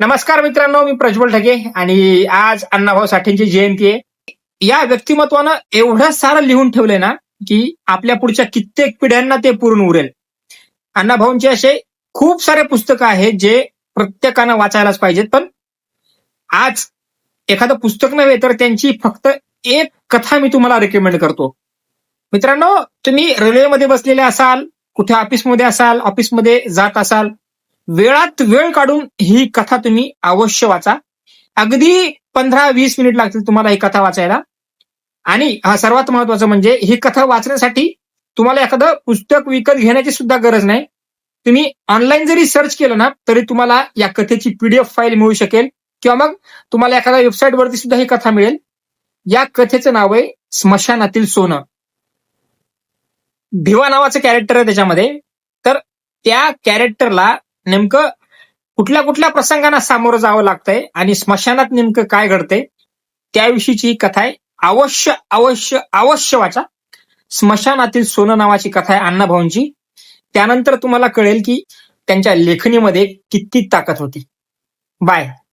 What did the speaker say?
नमस्कार मित्रांनो मी प्रज्वल ठगे आणि आज अण्णाभाऊ साठेंची जयंती आहे. या व्यक्तिमत्वानं एवढं सारं लिहून ठेवलंय ना की आपल्या पुढच्या कित्येक पिढ्यांना ते पूर्ण उरेल. अण्णाभाऊंचे असे खूप सारे पुस्तकं आहेत जे प्रत्येकानं वाचायलाच पाहिजेत पण आज एखादं पुस्तक नव्हे तर त्यांची फक्त एक कथा मी तुम्हाला रेकमेंड करतो. मित्रांनो तुम्ही रेल्वेमध्ये बसलेले असाल कुठे ऑफिसमध्ये असाल ऑफिसमध्ये जात असाल वेळात वेळ काढून ही कथा तुम्ही अवश्य वाचा. अगदी पंधरा वीस मिनिट लागतील तुम्हाला ही कथा वाचायला. आणि हा सर्वात महत्वाचं म्हणजे ही कथा वाचण्यासाठी तुम्हाला एखादं पुस्तक विकत घेण्याची सुद्धा गरज नाही. तुम्ही ऑनलाईन जरी सर्च केलं ना तरी तुम्हाला या कथेची पीडीएफ फाईल मिळू शकेल. किंवा मग तुम्हाला एखाद्या वेबसाईटवरती सुद्धा ही कथा मिळेल. या कथेचं नाव आहे स्मशानातील सोनं. भिवा नावाचं कॅरेक्टर आहे त्याच्यामध्ये. तर त्या कॅरेक्टरला नेमकं कुठल्या कुठल्या प्रसंगांना सामोरं जावं लागतंय आणि स्मशानात नेमकं काय घडतंय त्याविषयीची ही कथा आहे. अवश्य अवश्य अवश्य वाचा. स्मशानातील सोनं नावाची कथा आहे अण्णाभाऊंची त्यानंतर तुम्हाला कळेल की त्यांच्या लेखणीमध्ये किती ताकद होती. बाय.